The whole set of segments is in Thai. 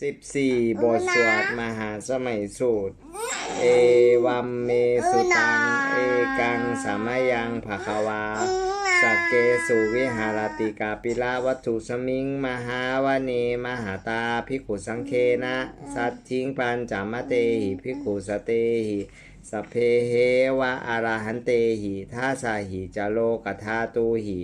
สิบสี่บทสวดมหาสมัยสูตร เอวัมเมสุตัง เอกังสามายังภะคะวาสักเกสุวิหารติกาปิลาวัตถุสมิง มหาวเนมหาตาภิกขุสังเคนะ สัตทิงปัญจามเตหิภิกขุสเตหิสัพเพเหวะอรหันเตหิทัสสาหิจโลกธาตุหิ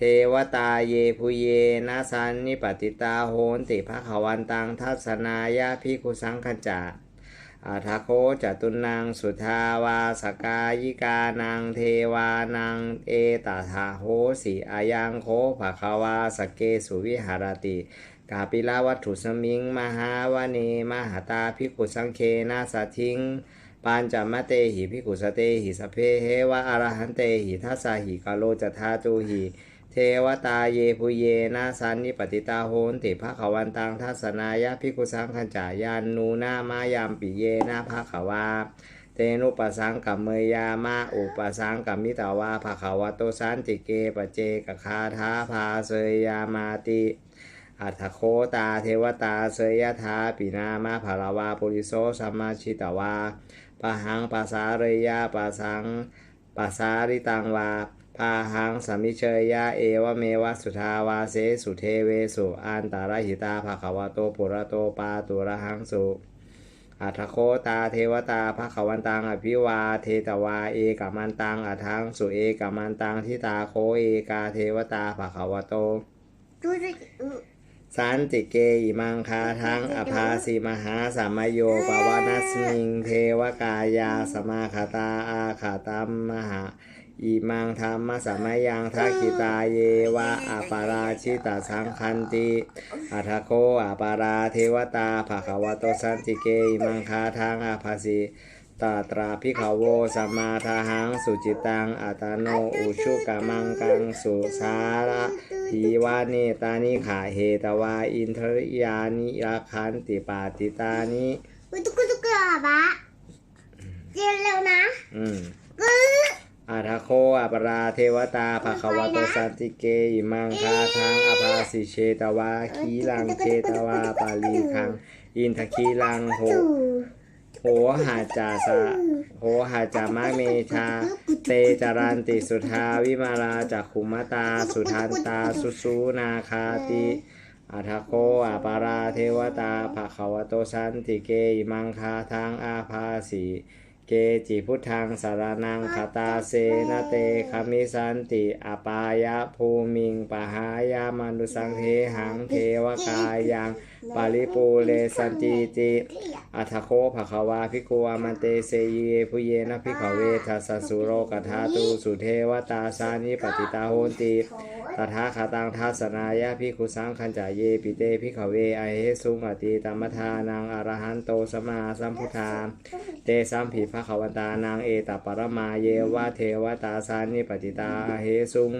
เทวตาเยภูเยนะสันนิปติตาโหนติภควันตังทัศนายาภิกขุสังขจาอาทาโคจตุนังสุทาวาสกายิกานังเทวานังเอตถาโหสิอายังโคภะควาสเกสุวิหารติ กาปิลาวัตถุสมิงมหาวเนมหาตาภิกุสังเคนาสทิงปัญจมะเตหิภิกุสเตหิสเพเหวะอรหันเตหิทัสสหิกาโลจทาตุหิ เทวตาเยภูเยนะสันนิปติตาโหนติภะขวันตังทัศนายะภิกุสังขัญจายานูนามายามปิเยนะภะขวาเตนุปสังกัมเมยามาอุปสังกัมมิตาวาภะขวะโตสันติเกปเจกคาทาภาเสยยามาติอัฏฐโคตาเทวตาเสยยทาปินามาภารวาปุริโสสัมมาชิตาวาปะหังปัสสาเรยาปัสสังปัสสาริตังวา พาหังสมิเชยยะเอวเมวะสุทาวาเสสุเทเวสุอันตารหิตาภควโตปุระโตปาตุระหังสุอัฏฐโคตาเทวตาภควันตังอภิวาเทตวาเอกามันตังอัทังสุเอกามันตังทิตาโคเอกาเทวตาภควโตสันติเกอิมังคาทังอภาสีมหาสามโยปวานัสมิงเทวกายาสมาคาตาอาขาตัมมหา อิมังธรรมสมัยยังทักขิตาเยวะอปาราชิตาสังคันติอัทโคอปาราเทวตาภควโตสันติเกอิมังคาทังอภาสีตาตราพิขาวโวสัมมาทาหังสุจิตังอัตโนอุชุกามังกังสุสาระทีวาเนตานิขาเหตวาอินทริยานิราคันติปาติตานิอุ๊ยตุ๊กตุ๊กกระบะเรียนเร็วนะ อืมกึ๊ด อาทาโคอปราเทวตาภควโตสันติเกอิมังคาทังอภาสิเชตวาคีลังเชตวาปาลีคัง อินทคีลังโหโหหาจาสะโหหาจามะเมชา เตจารันติสุทาวิมาราจักขุมตา สุทันตา สุสูนาคาติอาทโคอาปาราเทวตาภควโตสันติเกอิมังคาทังอาภาสี เกจิพุทธังสารนังคาตาเสนาเตคามิสันติอปายะภูมิงปหายามานุสังเทหังเทวกายังปาริปูเลสันติติอัทโคภควาภิกขุอามันเตเสยเยผู้เยนะภิกขเวทัสสสุโรกธาตุสุเทวตาสานิปติตาโหนติตถาคาตังทัสนายะภิกขุสังคัญจายเยปิเตภิกขเวอเหสุงอติตัมมทานังอรหันโตสมมาสัมพุทธาเตสัมภิภควตานังเอตปรมาเยวะเทวตาสานิปติตาอเหสุง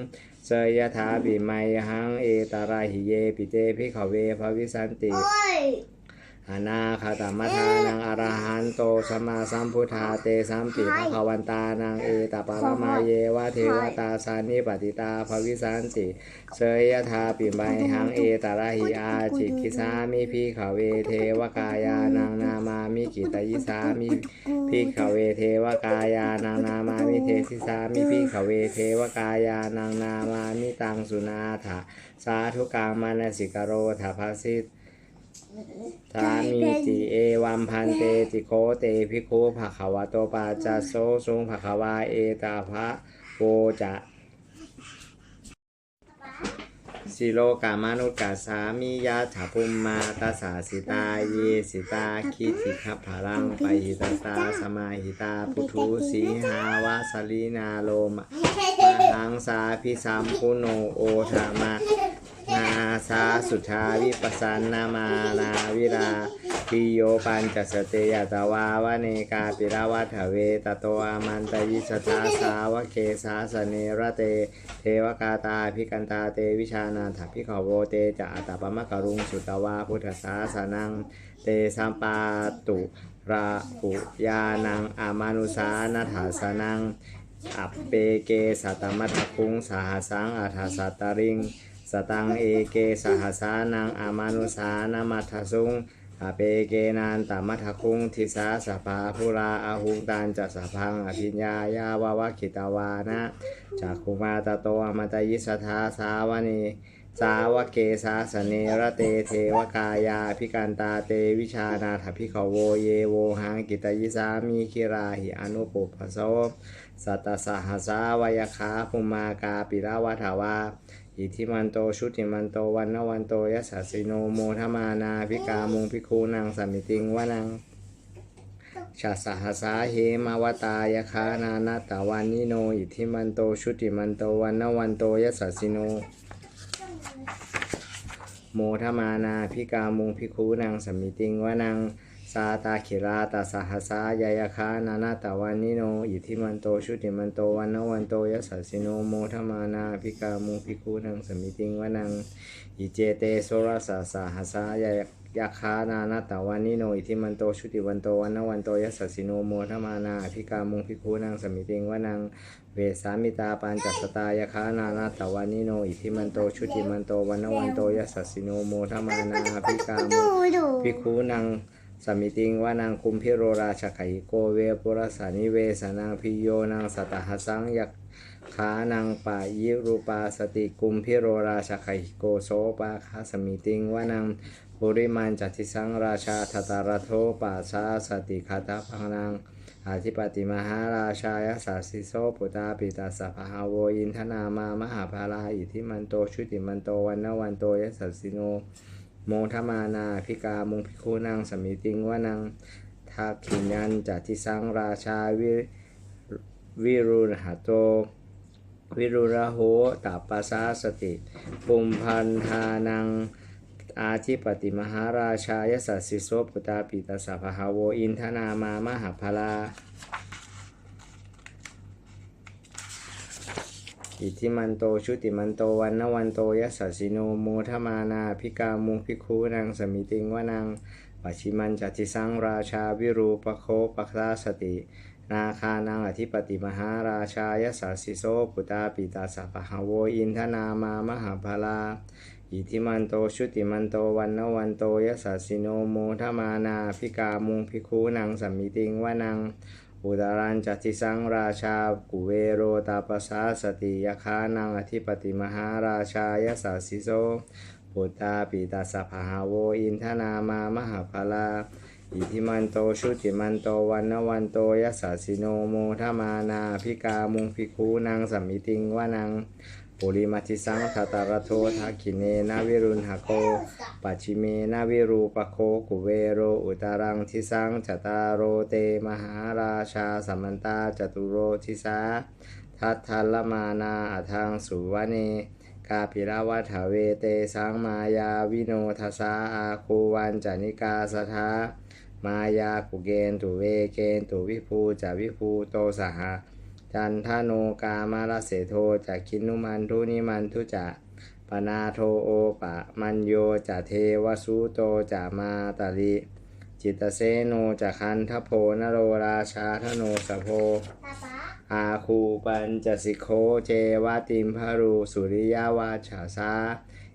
เสยถาปิไมหังเอตราหิเยปิเตพิขเวภวิสันติ อ้ยอนาคาตมัทานังอรหันโตสัมมาสัมพุทธาเตสัมปิภควันตานังเอตปารมาเยวะเทวตาสานิปติตาภวิสันติเสยยธาปิไมหังเอตระหิอาจิกิสามิพิขเวเทวกายานังนามามิกิตยิสามิพิขเวเทวกายานังนามามิเทสิสามิพิขเวเทวกายานังนามามิตังสุนาถาสาธุกามานสิกโรถาภาสิต ทามีติเอวัมพันเตติโคเตภิกขุภะคะวะโตปาจัสโซสุงภะคะวาเอตาภะโวจะสิโลกามนุกาสามิยาถาภุมมาตาสาสิตาเยสิตาคิติขับพลังไปหิตาตาสมาหิตาพุทุสีหาวาสลีนาโลมะมหังสาพิสัมพุโนโอทามะ นาสาสุชาวิปสสนนามานาวิราปิโยปัญจสเตยตวาวเนกาปิราวัฏเวตโตอามันตยิสทาสาวเกสาสเนระเต เทวกาตาพิกันตาเตวิชานาถพิขโวเตจะอัตตปมะกรุงสุตวาพุทธสาสนัง เตสัมปาตุราหุยานังอามานุสานาถาสนังอัปเปเกสัตมัทคุงสหสังอัฏฐสัตตริง สตังเอเกสหสานังอามานุสานามัทสุงอาเปเกนานตามัทคุงทิสาสภาภูราอาหุงตานจัสพังอภิญญายาวาวะขิตาวานะจากคุมาตโตอมตยิสทาสาวนีสาวเกสาสเนระเตเทวกายาพิการตาเตวิชานาถพิขโวเยโวหังกิตยิสามีคิราหิอนุปุปปโสสัตสหสาวยคาภุมากาปิราวัฏวา อิทิมันโตชุติมันโตวันนวันโตยัสสะสิโนโมทมานาพิกามุงพิคูนังสมิติงวนังชาสหสาเหมาวตายคานานาตาวันนิโน อิทิมันโตชุติมันโตวันนวันโตยัสสะสิโน โมทมานาพิกามุงพิคูนังสมิติงวนัง สาตาขิราตาสหสายายคานานาตาวันนิโน อิทิมันโตชุติมันโตวันนวันโตยัสสะสิโนโมทมานาพิกามุพิคูนังสมิติงวนังอิเจเตโสราสาสาหสายายาคานานาตาวันนิโนอิทิมันโตชุติวันโตวันนวันโตยัสสะสิโนโมทมานาพิกามุงพิคูนังสมิติงวนังเวสามิตาปัญจสตายาคานานาตาวันนิโนอิทิมันโตชุติมันโตวันนวันโตยัสสะสิโนโมทมานาพิกามุดูงพิคูนัง สมิติงวานังคุมพิโรราชไขโกเวปุรสานิเวสนังพิโยนังสตหัสังยักขานังปายิรูปาสติกุมพิโรราชไขโกโสปาคาสมิติงวานังปุริมันจัติสังราชาทตารโทปัสสาสติคาตาพังนังอธิปติมหาราชายสาสิโสปุตตาปิตาสภาโวอินทนามามหาภาลาอิทิมันโตชุติมันโตวันนวันโตยสัสสิโน โมทมานาพิกามุงพิคูนังสมิติงวานังทักขินันจัติสังราชาวิวิรุณหโต วิรุระโหตัปปสาสติ ปุมพันธานังอาธิปติมหาราชายสัสสิโสปุตาปิตาสภาโวอินทนามามหาภลา อิทิมันโตชุติมันโตวันนวันโตยัสสิโนโมทมานาพิกามุพิคูนังสมิติงวานังปัจฉิมันจัติสังราชาวิรูปโคปัคราสติ นาคานังอธิปติมหาราชายสสสิโสปุตตาปิตาสัพพะโวอินทนามามหาภลาอิทิมันโตชุติมันโตวันนวันโตยัสสิโนโมทมานาพิกามุพิคูนังสมิติงวานัง อุดารันจัติสังราชากุเวโรตาปสาสติยคานังอธิปติมหาราชายสาสิโสปุตตาปิตาสภาโวอินทนามามหาภลาอิทิมันโตชุติมันโตวันนวันโตยสาสิโนโมทมานาพิกามุงพิคูนังสัมมิติงวานัง ปุริมัติสังทัตตารโททักขิเนนาวิรุณหโกปัจิเมนาวิรูปโคกุเวโรอุตารังทิสังจตารโรเตมหาราชาสัมมันตาจตุโรทิสาทัตทัลมานาอัทังสุวเนกาปิราวัฏเวเตสังมายาวิโนทสาอาคูวันจานิกาสทามายากุเกนตุเวเกนตุวิภูจาวิภูโตสหะ จันทโนกามาลเสโทจากคินุมันทุนิมันทุจะปนาโทโอปะมัญโยจะเทวสุโตจะมาตาลิจิตเสโนจะคันทโพนโรราชาทโนสโพป๊าป๊าอาคูปัญจสิโคเจวาติมพารูสุริยาวาชาสา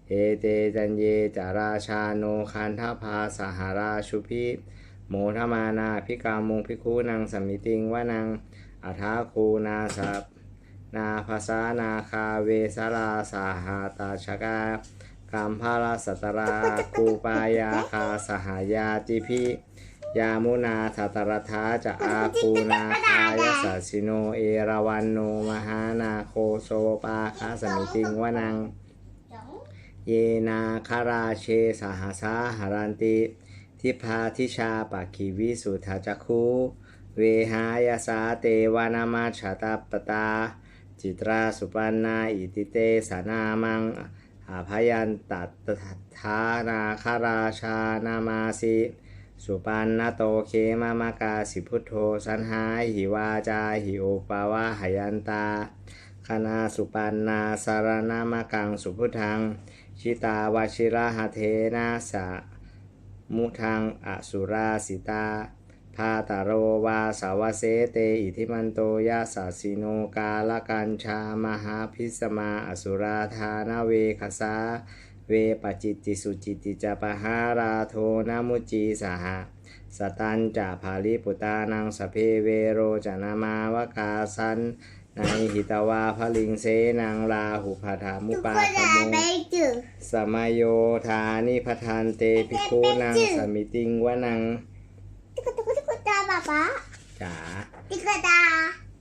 เอเตจันเยจาราชาโนคันทภาสหราชุพิโมทมานาพิกามุงพิคูนังสมิติงวานัง อัทาคูนาสัพนาภาษานาคาเวสาราสาหาตาชกากัมพาลสัตราคูปายาคาสหายาติพิยามุนาทัตรธาจะอาคูนาคายสัสสิโนเอราวันโนมหานาโคโซปาคาสมิติงวนัง เยนาคาราเชสหสาหารันติ ทิพาทิชาปักขีวิสุทธาจักคู เวหายาสาเตวานามาชาตาปตา จิตราสุปันนาอิติเตสานามังอาพยันตัตถานาคาราชานามาสิสุปันนโตเคมามากาสิพุทโธสันหาหิวาจาหิโอปาวาหยันตาคณาสุปันนาสารนามากังสุพุทัง ชิตาวชิระหเทนาสะมุทังอสุราสิตา พาตาโรวาสาวเสเตอิทิมันโตยาสาสิโนกาลกัญชามหาพิสมาอสุราธานเวคสาเวปจิตติสุจิตติจปหาราโทนามุจีสหะสตันจะภาลิปุตานังสพเพเวโรจนามาวกาสันในหิตวาพลิงเสนังลาหุพาธามุทุกปาคนคจะโมไปจืดสมายโยธานิพทานเตภิกขุนังสมิติงวนังตุ๊กตุ๊กตุ๊กตา ป๊าป๊าจ๋าตุ๊กตา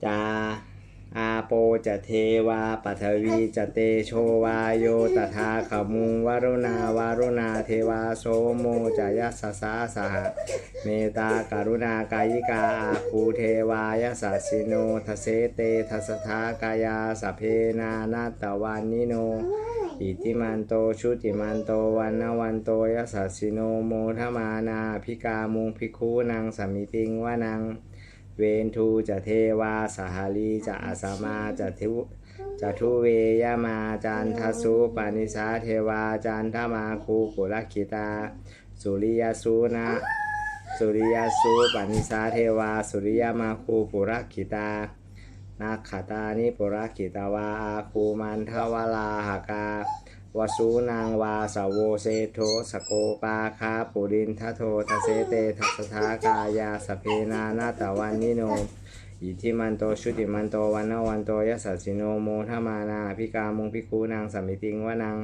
จาอาโปจะเทวาปัทวีจะเตโชวาโยตถาขมุงวรุณาวารุณาเทวาโสโมจะยัสสสาสหเมตตาการุณากายิกาอาคูเทวายสัสสิโนทเสเตทัสทากายาสพเพนานาตวานิโน อิติมันโตชุติมันโตวันนวันโตยสสสสิโนโมทมานาพิกามุงพิคูนังสมมิติงวานัง เวนทูจะเทวาสหาลีจะอาสมาจะทิวจะทุเวยมาจันทสุปานิสาเทวาจันทมาคูกุลคิตา สุริยสุนะสุริยสุปานิสาเทวา สุริยมาคูปุรคิตา นาคตานิปุรคิตาวาอาคูมันทวลาหากาวสูนางวาสาวโวเซโทสโกปาคาปุรินทโททเสเตทัสทากายาสเพนานาตวันนิโนอิทิมันโตชุติมันโตวันนวันโตยสสสสิโนโมทมานาพิกามุงพิคูนางสัมมิติงวานัง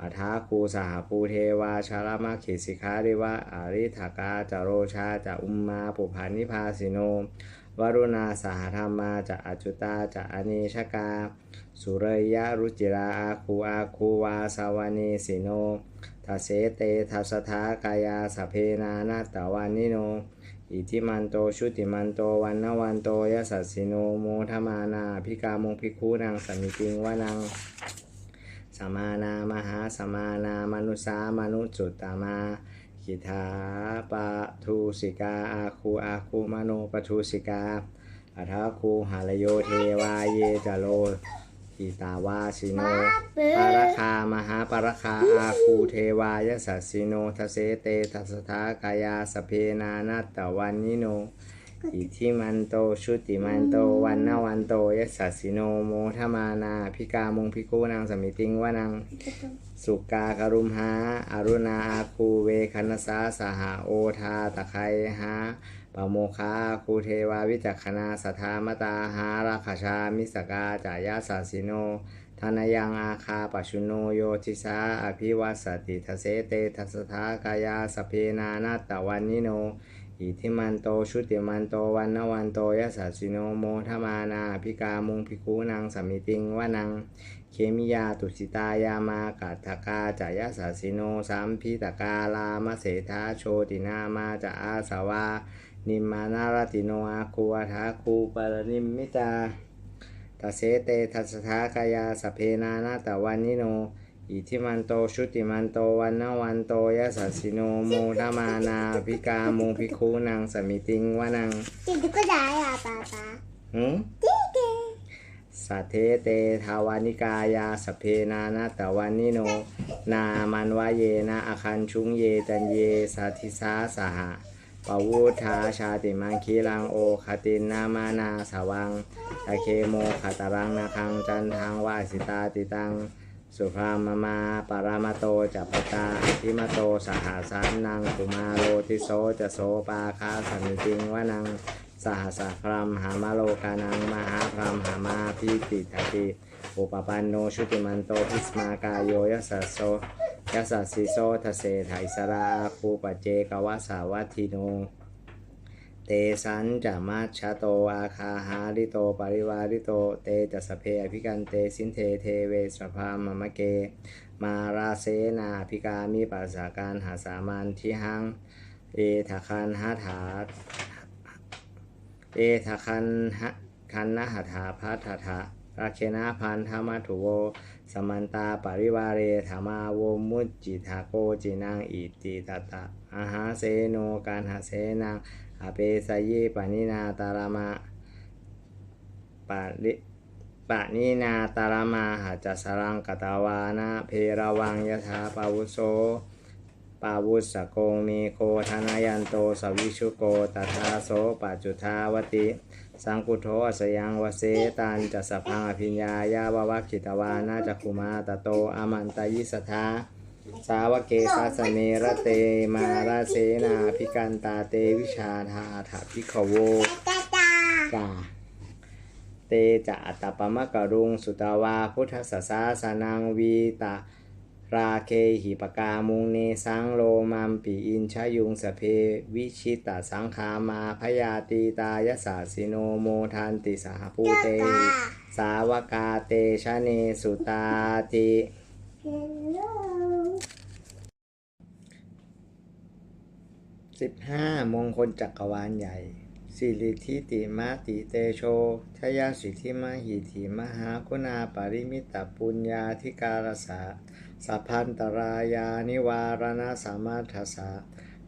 อัฐาคูสหปูเทวาชาลามะขิสิการิวะอาริธากาจโรชาจะอุมมาปุพานิพาสิโน วรุณาสหธรรมาจะอจุตาจะอเนชกา สุเรยะรุจิราอาคูอาคูวาสาวานีสิโนทัเสเตทัสทากายาสเพนานาตวานิโน อิทิมันโตชุติมันโตวันนวันโตยสัสสิโนโมทมานาพิกามงพิคูนางสมิติงวานังสมานามหาสมานามนุสามนุจุตตามา คิทาปะทูสิกาอาคูอาคูมโนปทูสิกาอัทาคูหารโยเทวาเยจโลหิตาวาสิโนปารคามหาปารคาอาคูเทวายสัสสิโนทเสเตทัสทากายาสเพนานาตวันนิโน อิทิมันโตชุติมันโตวันนาวันโตยสัสสิโนโมทมานาพิกามงพิกูนางสมิติงวานังสุกากรุมหาอารุณาอาคูเวคันสาสหาโอทาตะไคหาปะโมคาคูเทวาวิจักขณาสทามตาหาราคชามิสกาจายาสัสิโนทานยังอาคาปชุโนโยทิสาอภิวัสติทเสเตทัสทากายาสเพนานาตวันนิโน อิทิมันโตชุติมันโตวันนวันโตยสัสสิโนโมทมานาพิกามุงพิคูนางสมิติงวานัง เคมิยาตุสิตายามากัตถกาจายสัสสิโนสัมพิตกาลามเสธาโชตินามาจะอาสวานิมานารติโนอาคูอาทาคูปรนิมมิตาตเสเตทัสทากายาสเพนานาตวันนิโน อิทิมันโตชุติมันโตวันนวันโตยสัสสิโนโมทมานาพิกามุงพิคูนางสมิติงวานังจิตตุ๊กตาอะป๊าป๊าหืมจิ๊กเก๋สัทเทเตทาวานิกายาสพเพนานาตวันนิโน นามันวะเยนะอคันชุงเยจันเยสัทธิสาสหะปวุธาชาติมังคีลังโอคตินนามานาสวังตะเคโมขตรังนาคังจันทังวาสิตาติตัง สุพรามมาปารามโตจัปตาอธิมโตสหสานนังกุมาโรติโสจะโสปาคาสันติงวนังสหสพรมหามาโลกานังมหาพรมหามาพิติทติอุปปันโนชุติมันโตพิสมากายโยยสสโสยสสสิโสทเสไถสราคูปเจกวาสาวัตถิโนเต สันจะมัชชะโตอาคาหาริโตปริวาริโตเตจะสเพอภิกันเตสินเทเทเวสภามมะเก มาราเสนาภิกามิปัสสาการหาสามันทิหัง เอทะคันหาถาเอทะคันหะคันนะหถาพัทธะราเคนาพันธมัทุโว สมันตาปริวาเรธรรมาโวมุจจิทาโกจินังอิติตตะ อาหาเสโนการหาเสนังอเปสยิปนินาตารมาปะริปะนินาตารมาหาจัสรังกตาวานะเพระวังยถาปาวุโสปาวุสโกมีโคธนายันโตสวิชุโกตถาโสปัจจุทาวติ สังกุโทอสยังวเสตันจะสพังอภิญญายาววคิตวานาจักขุมาตโตอมันตยิสทา สาวกเกสาสเนระเตมาราเสนาพิกันตาเตวิชาธาถาพิขโวตาตาจาเตจะอัตตปมะกะรุงสุตวาพุทธสสาสนังวีตาราเคหิปกามุงเนสังโลมัมปีอินชยุงสเพวิชิตสังขามาพยาตีตายสาสิโนโมทันติสหภูเต สาวกาเตชะเนสุตาติ 15 มงคลจักรวาลใหญ่ สิริทิติมะติเตโชทยาสิทธิมหิธิมหาคุณาปริมิตปุญญาธิการสาสัพพันตรายานิวารณสามาทัสสะ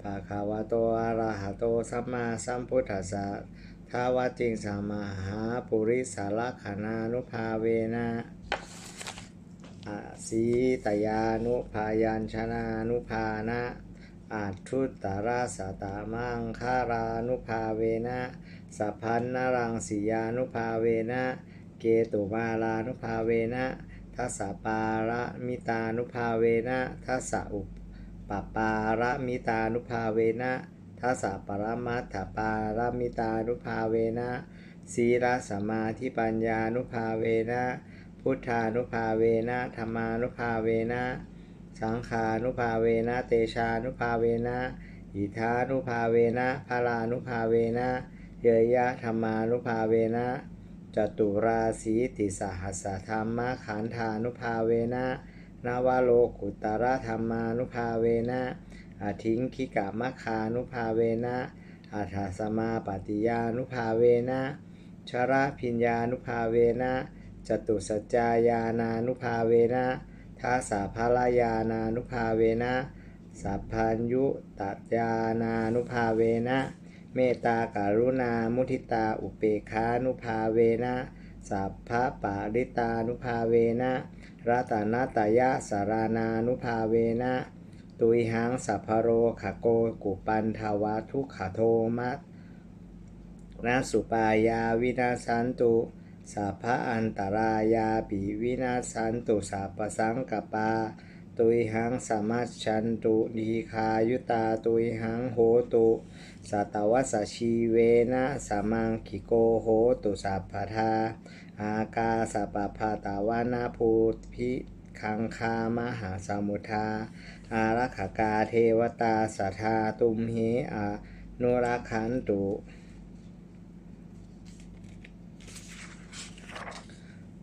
ภาคาวโตอะราหะโตสัมมาสัมพุทธสสะทาวาจิงสามาหาปุริสารขานานุภาเวนะสีตยานุภายัญชนานุภานะ อาทุตตราสตามังคารานุภาเวนะสัพพันนรังสียานุภาเวนะเกตุมาลานุภาเวนะทัสสะปาระมิตานุภาเวนะทัสสะอุปปปาระมิตานุภาเวนะทัสสะปรมัตถปาระมิตานุภาเวนะสีลสมาธิปัญญานุภาเวนะพุทธานุภาเวนะธรรมานุภาเวนะ สังขานุภาเวนะเตชานุภาเวนะอิทานุภาเวนะพารานุภาเวนะเยยะธรรมานุภาเวนะจตุราสีติสหัสสธรรมขันธานุภาเวนะนวโลกุตระธรรมานุภาเวนะอาทิงคิกามคานุภาเวนะอาทาสมาปฏิยานุภาเวนะชระพิญญานุภาเวนะจตุสัจจายานานุภาเวนะ ทัสสะรายานานุภาเวนะสัพพัญยุตยานานุภาเวนะเมตตาการุณามุทิตาอุเปกขานุภาเวนะสัพพะปาริตานุภาเวนะรัตนตยะสารานานุภาเวนะตุยหังสัพพโรขโกกุปันทวาทุขโทมัตนาสุปายาวินาสันตุ สัพพะอันตรายาปิวินาศสันตุสัพพสังกปา ตุยหังสมัชชันตุดีคายุตาตุยหังโหตุสัตวัสชีเวนะสมังคิโกโหตุสัพพทาอากาสปปาตาวานาภูพิคังคามหาสมุทาอารักขกาเทวตาสัทธาตุมเหอานุรักขันตุ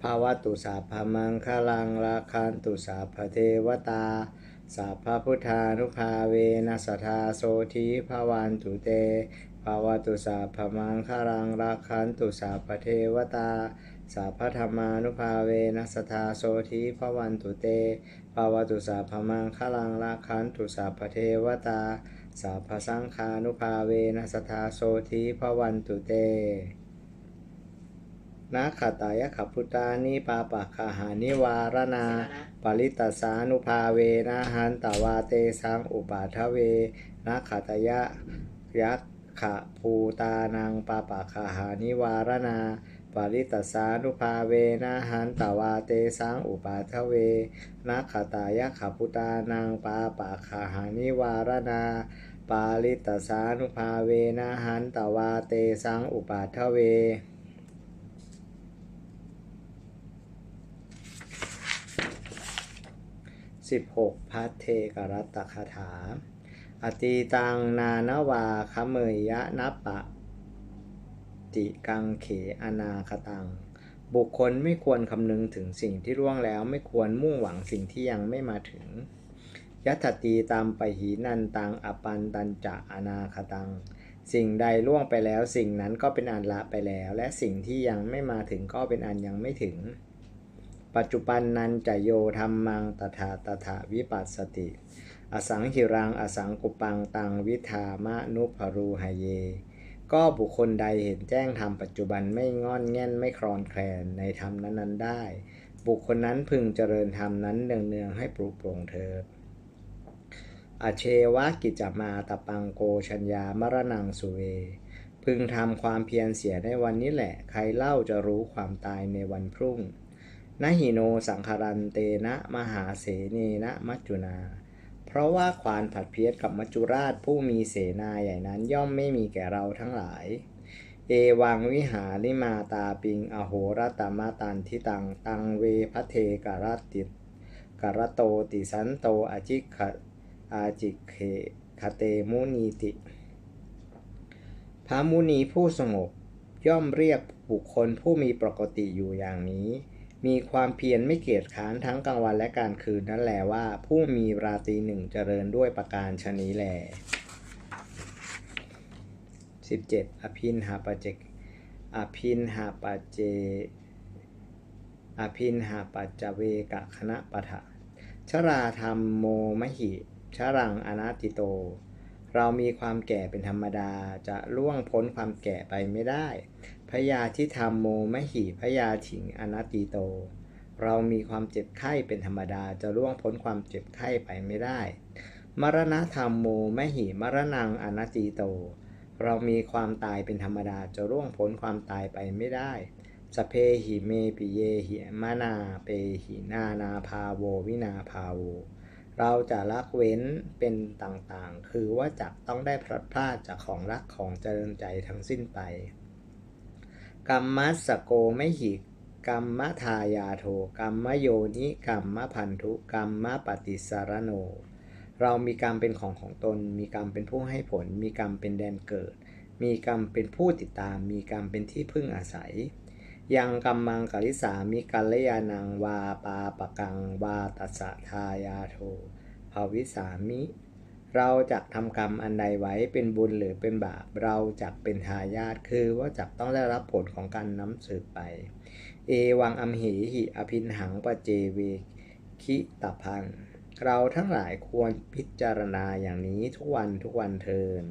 ภาวะตุสัพมังคลังราคันตุสัพเทวตาสัพพพุทธานุภาเวนัสทาโสธีภวันตุเตภาวะตุสัพมังคลังราคันตุสัพเทวตาสัพพธรรมานุภาเวนัสทาโสธีภวันตุเตภาวะตุสัพมังคลังราคันตุสัพเทวตาสัพพสังฆานุภาเวนัสทาโสธีภวันตุเต นาคตายะขพุตานิปาปะคาหานิวารณา ปริตตสานุภาเวนะหันตวาเตสังอุปาทเวนาคตายะยักขะภูตานังปาปะคาหานิวารณา ปริตตสานุภาเวนะหันตวาเตสังอุปาทเวนาคตายะขพุตานังปาปะคาหานิวารณาปาลิตตสานุภาเวนะหันตวาเตสังอุปาทเว 16 พัทเทกรัตคาถา อตีตังนานาวาคเมยยะนัปปะ ติกังเขอนาคตัง บุคคลไม่ควรคำนึงถึงสิ่งที่ล่วงแล้วไม่ควรมุ่งหวังสิ่งที่ยังไม่มาถึงยัตตีตามไปหีนันตังอปันตันจะอนาคตัง สิ่งใดล่วงไปแล้ว สิ่งนั้นก็เป็นอันละไปแล้ว และสิ่งที่ยังไม่มาถึงก็เป็นอันยังไม่ถึง ปัจจุบันนันจะโยธรรมังตถาตถาวิปัสสติ อสังหิรังอสังกุปังตังวิธามะนุภรูหเย ก็บุคคลใดเห็นแจ้งธรรมปัจจุบันไม่งอนแง่นไม่คลอนแคลนในธรรมนั้นๆได้ บุคคลนั้นพึงเจริญธรรมนั้นเนืองๆให้ปลุกปลงเถิดอเชวะกิจมาตปังโกชัญญามรณังสุเว พึงทำความเพียรเสียในวันนี้แหละ ใครเล่าจะรู้ความตายในวันพรุ่ง นหิโนสังคารันเตนะมหาเสเนนะมัจจุนา เพราะว่าควานผัดเพี้ยนกับมัจจุราชผู้มีเสนาใหญ่นั้นย่อมไม่มีแก่เราทั้งหลาย เอวังวิหาริมาตาปิงอโหรตมาตันทิตัง ตังเวพะเทกรตติการโตติสันโตอาจิขะอาจิเคคเตมุนีติ พระมุนีผู้สงบย่อมเรียกบุคคลผู้มีปกติอยู่อย่างนี้ มีความเพียรไม่เกียจค้านทั้งกลางวันและกลางคืนนั่นแหละว่า ผู้มีราตรีหนึ่งเจริญด้วยประการชนี้แล 17. อภินหาปเจกอภินหาปเจ อภินหาปัจจเวกะคณะปะทะชราธรรมโมมหิชรังอนาติโต เรามีความแก่เป็นธรรมดาจะล่วงพ้นความแก่ไปไม่ได้ พยาธิธรรมโมมหิพยาถิงอนาติโต เรามีความเจ็บไข้เป็นธรรมดาจะล่วงพ้นความเจ็บไข้ไปไม่ได้ มรณะธรรมโมมหิมรณังอนาติโต เรามีความตายเป็นธรรมดาจะร่วงพ้นความตายไปไม่ได้สเพหิเมปิเยหิมานาเปหินานาพาโววินาพาโว เราจะละเว้นเป็นต่างๆ คือว่าจักต้องได้พลัดพรากจากของรักของเจริญใจทั้งสิ้นไป กรรมัสโกไม่หิกรรมทายาโทกรรมโยนิกรรมพันธุกรรมปฏิสารโน เรามีกรรมเป็นของของตน มีกรรมเป็นผู้ให้ผล มีกรรมเป็นแดนเกิด มีกรรมเป็นผู้ติดตาม มีกรรมเป็นที่พึ่งอาศัย ยังกรรมังกลิสามิกัลยานังวาปาปะกังวาตัสสะทายาโทภาวิสามิ เราจะทำกรรมอันใดไว้เป็นบุญหรือเป็นบาป เราจะเป็นทายาทคือว่าจะต้องได้รับผลของการน้ำสืบไป เอวังอัมหิหิอภินหังปเจเวคิตพัง เราทั้งหลายควรพิจารณาอย่างนี้ทุกวันทุกวันเทิน